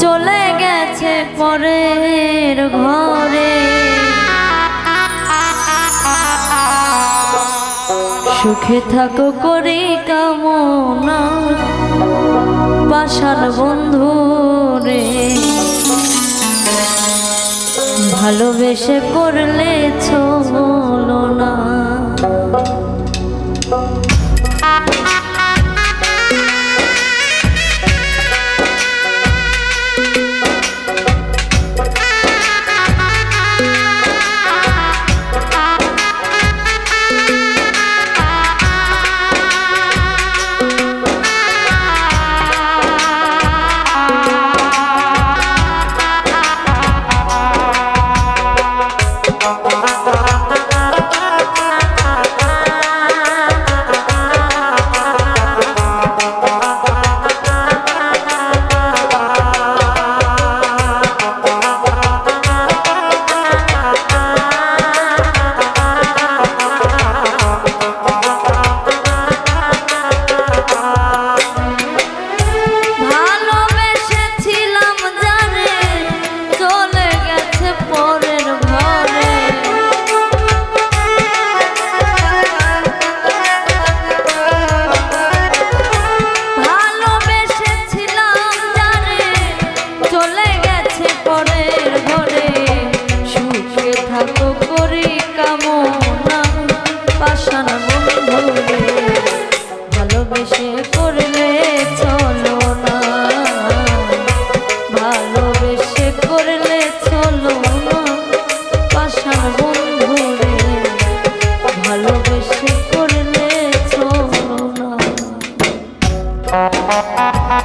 চলে গেছে পরের ঘরে। সুখে থাকো করে কামনা পাশান বন্ধু রে। ভালোবেসে করলে ছো না। Thank you. Música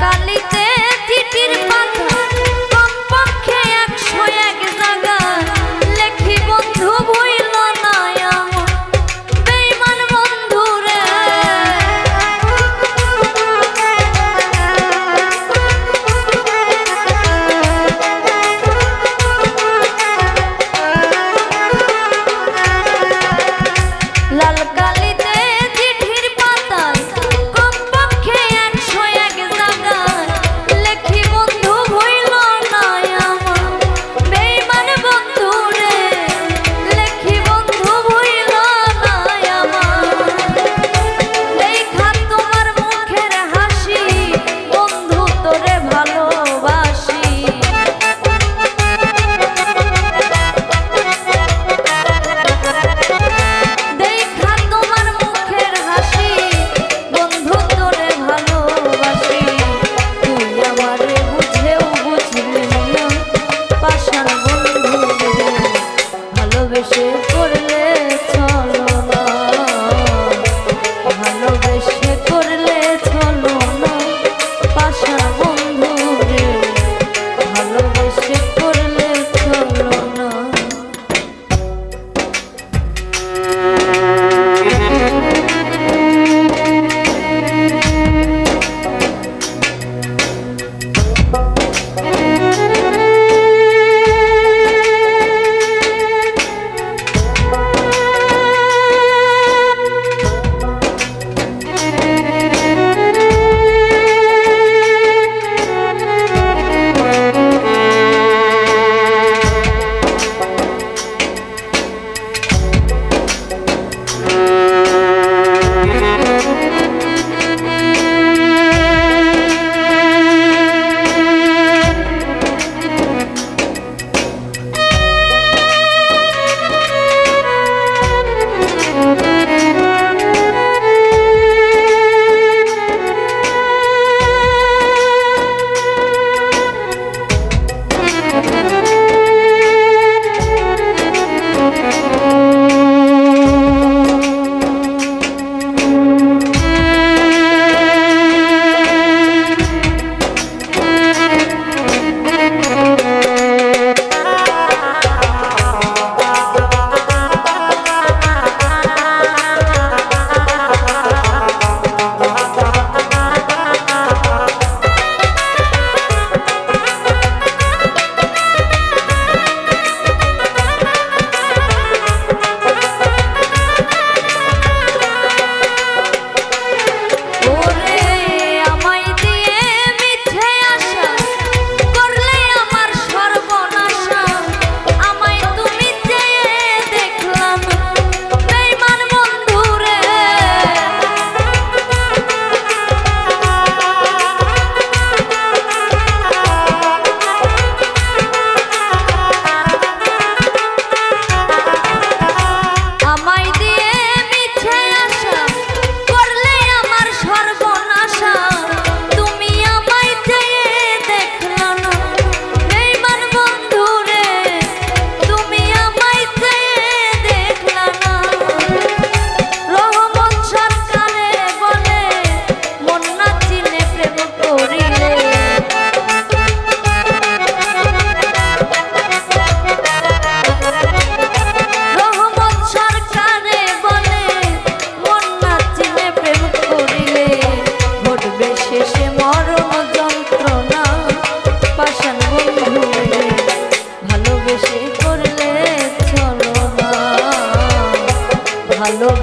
কালিতে love.